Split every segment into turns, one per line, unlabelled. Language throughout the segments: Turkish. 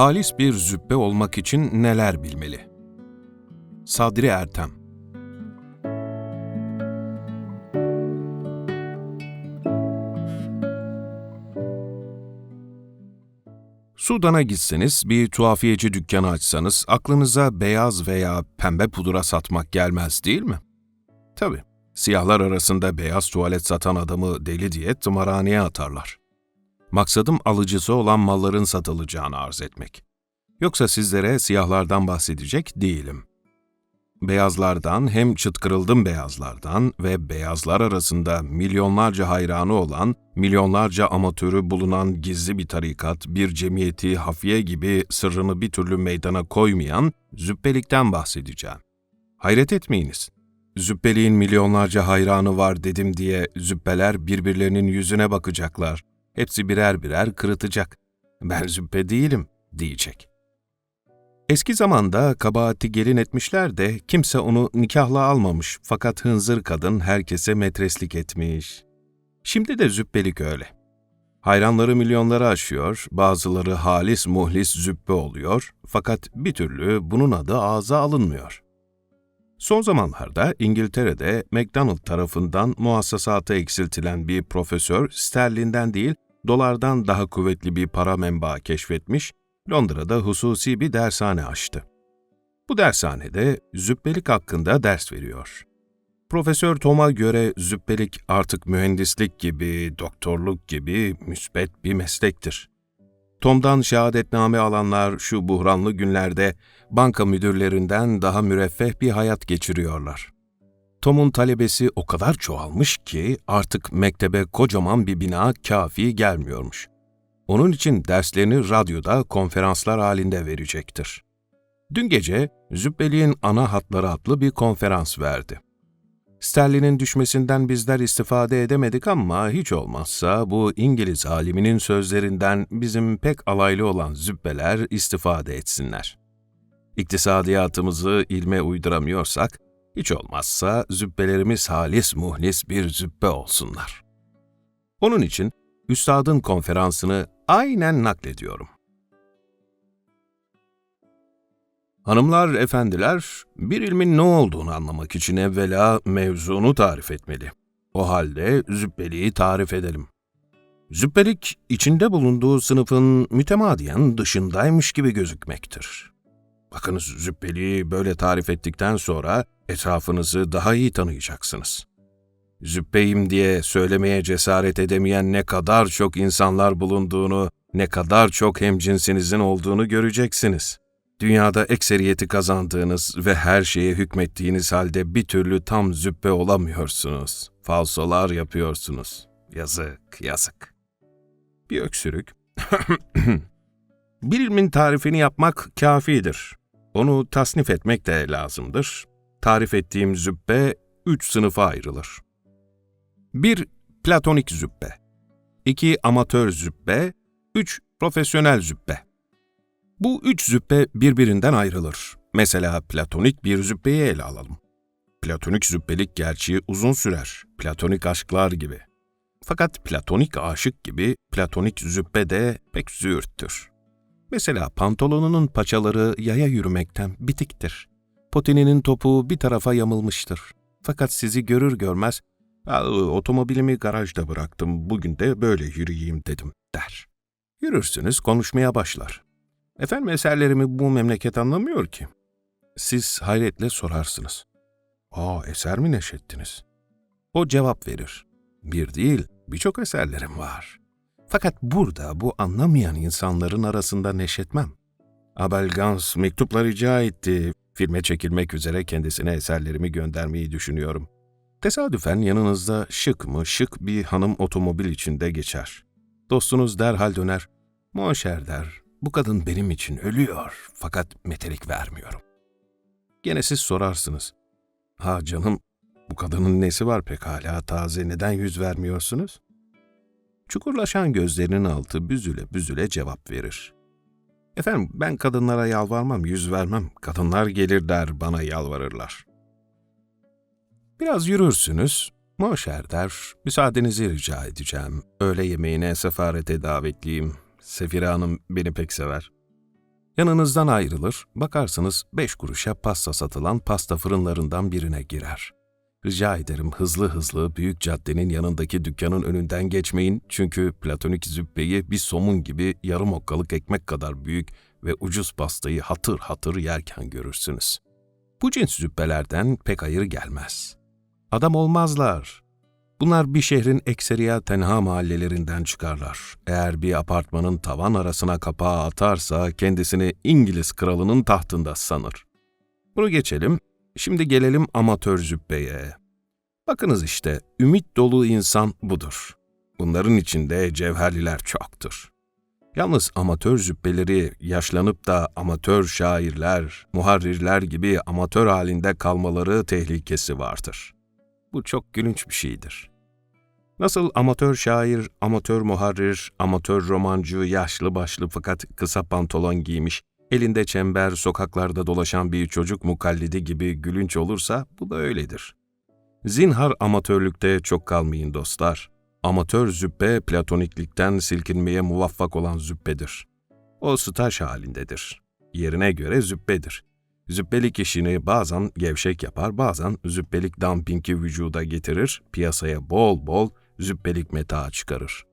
Halis bir züppe olmak için neler bilmeli? Sadri Ertem Sudan'a gitseniz, bir tuhafiyeci dükkanı açsanız aklınıza beyaz veya pembe pudra satmak gelmez değil mi? Tabii, siyahlar arasında beyaz tuvalet satan adamı deli diye tımarhaneye atarlar. Maksadım alıcısı olan malların satılacağını arz etmek. Yoksa sizlere siyahlardan bahsedecek değilim. Beyazlardan hem çıtkırıldım beyazlardan ve beyazlar arasında milyonlarca hayranı olan, milyonlarca amatörü bulunan gizli bir tarikat, bir cemiyeti hafiye gibi sırrını bir türlü meydana koymayan züppelikten bahsedeceğim. Hayret etmeyiniz. Züppeliğin milyonlarca hayranı var dedim diye züppeler birbirlerinin yüzüne bakacaklar. Hepsi birer birer kırıtacak. Ben züppe değilim diyecek. Eski zamanda kabahati gelin etmişler de kimse onu nikahla almamış fakat hınzır kadın herkese metreslik etmiş. Şimdi de züppelik öyle. Hayranları milyonları aşıyor, bazıları halis muhlis züppe oluyor fakat bir türlü bunun adı ağza alınmıyor. Son zamanlarda İngiltere'de McDonald tarafından muhassasata eksiltilen bir profesör sterlinden değil, dolardan daha kuvvetli bir para menbaı keşfetmiş Londra'da hususi bir dershane açtı. Bu dershanede züppelik hakkında ders veriyor. Profesör Tom'a göre züppelik artık mühendislik gibi, doktorluk gibi müsbet bir meslektir. Tom'dan şehadetname alanlar şu buhranlı günlerde banka müdürlerinden daha müreffeh bir hayat geçiriyorlar. Tom'un talebesi o kadar çoğalmış ki artık mektebe kocaman bir bina kafi gelmiyormuş. Onun için derslerini radyoda konferanslar halinde verecektir. Dün gece Zübbeli'nin ana hatları adlı bir konferans verdi. Sterlin'in düşmesinden bizler istifade edemedik ama hiç olmazsa bu İngiliz aliminin sözlerinden bizim pek alaylı olan zübbeler istifade etsinler. İktisadiyatımızı ilme uyduramıyorsak, hiç olmazsa zübbelerimiz halis muhlis bir zübbe olsunlar. Onun için üstadın konferansını aynen naklediyorum. Hanımlar, efendiler, bir ilmin ne olduğunu anlamak için evvela mevzunu tarif etmeli. O halde züppeliği tarif edelim. Züppelik, içinde bulunduğu sınıfın mütemadiyen dışındaymış gibi gözükmektir. Bakınız züppeliği böyle tarif ettikten sonra etrafınızı daha iyi tanıyacaksınız. Züppeyim diye söylemeye cesaret edemeyen ne kadar çok insanlar bulunduğunu, ne kadar çok hemcinsinizin olduğunu göreceksiniz. Dünyada ekseriyeti kazandığınız ve her şeye hükmettiğiniz halde bir türlü tam züppe olamıyorsunuz. Falsolar yapıyorsunuz. Yazık, yazık. Bir öksürük. bir ilmin tarifini yapmak kafidir. Onu tasnif etmek de lazımdır. Tarif ettiğim züppe üç sınıfa ayrılır. 1. Platonik züppe 2. Amatör züppe 3. Profesyonel züppe Bu üç züppe birbirinden ayrılır. Mesela platonik bir züppeyi ele alalım. Platonik züppelik gerçi uzun sürer, platonik aşklar gibi. Fakat platonik aşık gibi platonik züppe de pek züğürttür. Mesela pantolonunun paçaları yaya yürümekten bitiktir. Potininin topuğu bir tarafa yamılmıştır. Fakat sizi görür görmez otomobilimi garajda bıraktım, bugün de böyle yürüyeyim dedim, der. Yürürsünüz, konuşmaya başlar. Efendim eserlerimi bu memleket anlamıyor ki. Siz hayretle sorarsınız. Aa eser mi neşettiniz? O cevap verir. Bir değil, birçok eserlerim var. Fakat burada bu anlamayan insanların arasında neşetmem. Abel Gans mektupla rica etti. Filme çekilmek üzere kendisine eserlerimi göndermeyi düşünüyorum.'' Tesadüfen yanınızda şık mı şık bir hanım otomobil içinde geçer. Dostunuz derhal döner. Monşer der, bu kadın benim için ölüyor fakat metelik vermiyorum. Gene siz sorarsınız. Ha canım, bu kadının nesi var pekala taze neden yüz vermiyorsunuz? Çukurlaşan gözlerinin altı büzüle büzüle cevap verir. Efendim ben kadınlara yalvarmam, yüz vermem. Kadınlar gelir der bana yalvarırlar. Biraz yürürsünüz. Moşer der, müsaadenizi rica edeceğim. Öğle yemeğine sefarete davetliyim. Sefire Hanım beni pek sever. Yanınızdan ayrılır, bakarsınız beş kuruşa pasta satılan pasta fırınlarından birine girer. Rica ederim hızlı hızlı büyük caddenin yanındaki dükkanın önünden geçmeyin çünkü platonik züppeyi bir somun gibi yarım okkalık ekmek kadar büyük ve ucuz pastayı hatır hatır yerken görürsünüz. Bu cins züppelerden pek hayır gelmez. Adam olmazlar. Bunlar bir şehrin ekseriya tenha mahallelerinden çıkarlar. Eğer bir apartmanın tavan arasına kapağı atarsa kendisini İngiliz kralının tahtında sanır. Bunu geçelim. Şimdi gelelim amatör züppeye. Bakınız işte, ümit dolu insan budur. Bunların içinde cevherliler çoktur. Yalnız amatör züppeleri yaşlanıp da amatör şairler, muharrirler gibi amatör halinde kalmaları tehlikesi vardır. Bu çok gülünç bir şeydir. Nasıl amatör şair, amatör muharrir, amatör romancı, yaşlı başlı fakat kısa pantolon giymiş, elinde çember, sokaklarda dolaşan bir çocuk mukallidi gibi gülünç olursa bu da öyledir. Zinhar amatörlükte çok kalmayın dostlar. Amatör züppe platoniklikten silkinmeye muvaffak olan züppedir. O staj halindedir. Yerine göre züppedir. Züppelik işini bazen gevşek yapar, bazen züppelik dumpingi vücuda getirir, piyasaya bol bol züppelik metaı çıkarır.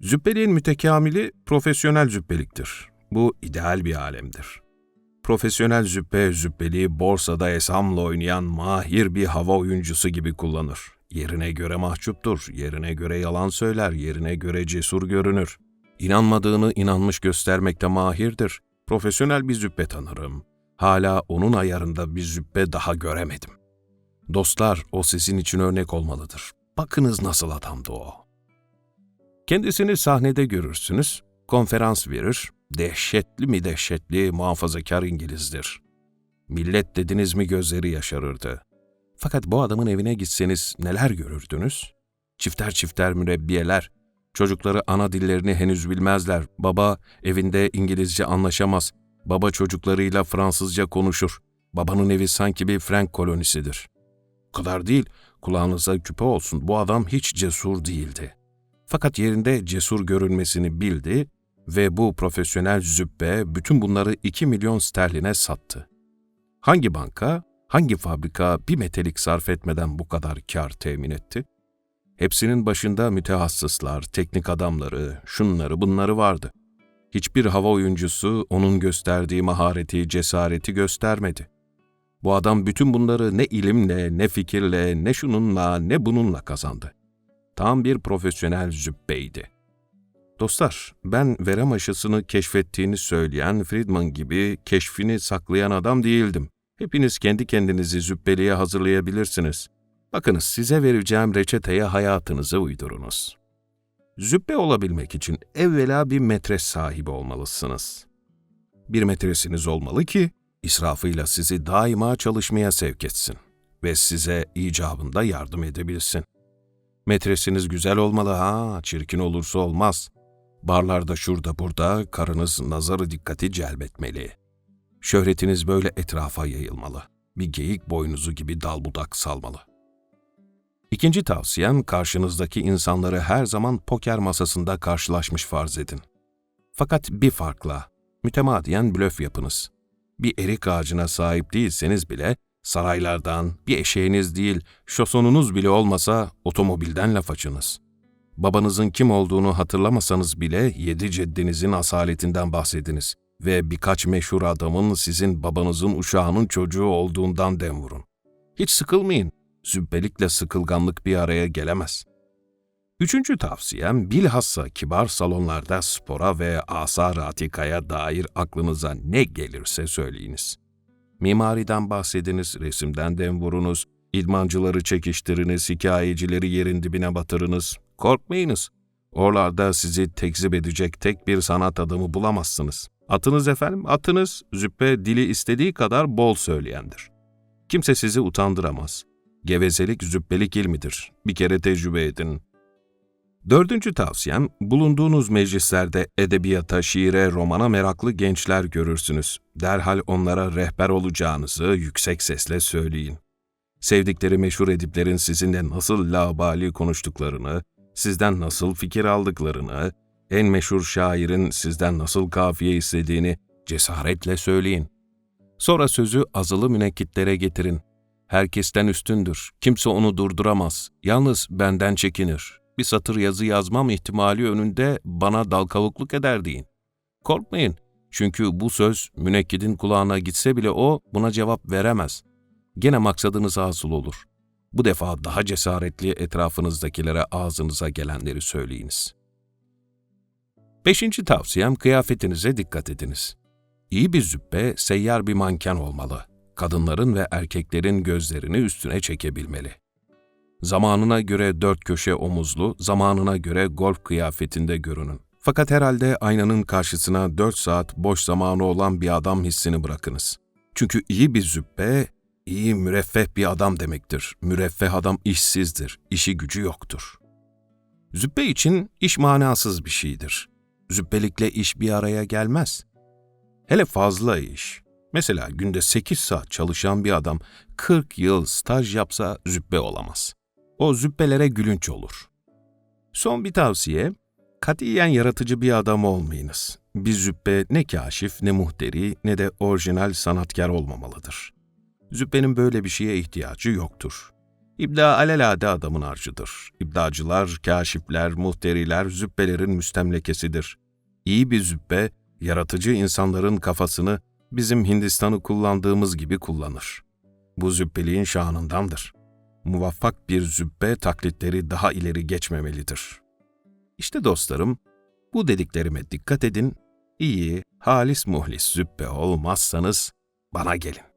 Züppeliğin mütekamili profesyonel züppeliktir. Bu ideal bir alemdir. Profesyonel züppe züppeliği borsada esamla oynayan mahir bir hava oyuncusu gibi kullanır. Yerine göre mahcuptur, yerine göre yalan söyler, yerine göre cesur görünür. İnanmadığını inanmış göstermekte mahirdir. Profesyonel bir züppe tanırım. Hala onun ayarında bir züppe daha göremedim. Dostlar, o sizin için örnek olmalıdır. Bakınız nasıl adamdı o. Kendisini sahnede görürsünüz, konferans verir, dehşetli mi dehşetli muhafazakar İngilizdir. Millet dediniz mi gözleri yaşarırdı. Fakat bu adamın evine gitseniz neler görürdünüz? Çifter çifter mürebbiyeler, çocukları ana dillerini henüz bilmezler. Baba evinde İngilizce anlaşamaz. Baba çocuklarıyla Fransızca konuşur. Babanın evi sanki bir Frank kolonisidir. O kadar değil, kulağınıza küpe olsun. Bu adam hiç cesur değildi. Fakat yerinde cesur görünmesini bildi ve bu profesyonel züppe bütün bunları 2 milyon sterline sattı. Hangi banka, hangi fabrika bir metelik sarf etmeden bu kadar kar temin etti? Hepsinin başında mütehassıslar, teknik adamları, şunları bunları vardı. Hiçbir hava oyuncusu onun gösterdiği mahareti, cesareti göstermedi. Bu adam bütün bunları ne ilimle, ne fikirle, ne şununla, ne bununla kazandı. Tam bir profesyonel züppeydi.'' Dostlar, ben verem aşısını keşfettiğini söyleyen Friedman gibi keşfini saklayan adam değildim. Hepiniz kendi kendinizi züppeliğe hazırlayabilirsiniz. Bakınız size vereceğim reçeteye hayatınızı uydurunuz. Züppe olabilmek için evvela bir metres sahibi olmalısınız. Bir metresiniz olmalı ki israfıyla sizi daima çalışmaya sevk etsin ve size icabında yardım edebilsin. Metresiniz güzel olmalı ha, çirkin olursa olmaz. Barlarda şurada burada karınız nazarı dikkati celbetmeli. Şöhretiniz böyle etrafa yayılmalı. Bir geyik boynuzu gibi dal budak salmalı. İkinci tavsiyem karşınızdaki insanları her zaman poker masasında karşılaşmış farz edin. Fakat bir farkla, mütemadiyen blöf yapınız. Bir erik ağacına sahip değilseniz bile saraylardan, bir eşeğiniz değil, şosonunuz bile olmasa otomobilden laf açınız.'' Babanızın kim olduğunu hatırlamasanız bile yedi ceddinizin asaletinden bahsediniz ve birkaç meşhur adamın sizin babanızın uşağının çocuğu olduğundan dem vurun. Hiç sıkılmayın, zübbelikle sıkılganlık bir araya gelemez. Üçüncü tavsiyem bilhassa kibar salonlarda spora ve asar atikaya dair aklınıza ne gelirse söyleyiniz. Mimariden bahsediniz, resimden dem vurunuz, İdmancıları çekiştiriniz, hikayecileri yerin dibine batırınız, Korkmayınız. Oralarda sizi tekzip edecek tek bir sanat adamı bulamazsınız. Atınız efendim, atınız, züppe dili istediği kadar bol söyleyendir. Kimse sizi utandıramaz. Gevezelik züppelik ilmidir. Bir kere tecrübe edin. Dördüncü tavsiyem, bulunduğunuz meclislerde edebiyata, şiire, romana meraklı gençler görürsünüz. Derhal onlara rehber olacağınızı yüksek sesle söyleyin. Sevdikleri meşhur ediplerin sizinle nasıl labali konuştuklarını, sizden nasıl fikir aldıklarını, en meşhur şairin sizden nasıl kafiye istediğini, Cesaretle söyleyin. Sonra sözü azılı münekkitlere getirin. Herkesten üstündür. Kimse onu durduramaz. Yalnız benden çekinir. Bir satır yazı yazmam ihtimali önünde bana dal kavukluk eder deyin. Korkmayın. Çünkü bu söz münekkidin kulağına gitse bile o buna cevap veremez. Gene maksadınız hasıl olur. Bu defa daha cesaretli etrafınızdakilere ağzınıza gelenleri söyleyiniz. Beşinci tavsiyem kıyafetinize dikkat ediniz. İyi bir züppe seyyar bir manken olmalı. Kadınların ve erkeklerin gözlerini üstüne çekebilmeli. Zamanına göre dört köşe omuzlu, zamanına göre golf kıyafetinde görünün. Fakat herhalde aynanın karşısına dört saat boş zamanı olan bir adam hissini bırakınız. Çünkü iyi bir züppe, iyi müreffeh bir adam demektir. Müreffeh adam işsizdir, işi gücü yoktur. Züppe için iş manasız bir şeydir. Züppelikle iş bir araya gelmez. Hele fazla iş. Mesela günde 8 saat çalışan bir adam 40 yıl staj yapsa züppe olamaz. O züppelere gülünç olur. Son bir tavsiye, katiyen yaratıcı bir adam olmayınız. Bir züppe ne kaşif, ne muhteri, ne de orijinal sanatkar olmamalıdır. Züppenin böyle bir şeye ihtiyacı yoktur. İbda alelade adamın harcıdır. İbdacılar, kaşifler, muhteriler züppelerin müstemlekesidir. İyi bir züppe, yaratıcı insanların kafasını bizim Hindistan'ı kullandığımız gibi kullanır. Bu züppeliğin şanındandır. Muvaffak bir züppe taklitleri daha ileri geçmemelidir. İşte dostlarım, bu dediklerime dikkat edin, iyi, halis muhlis züppe olmazsanız bana gelin.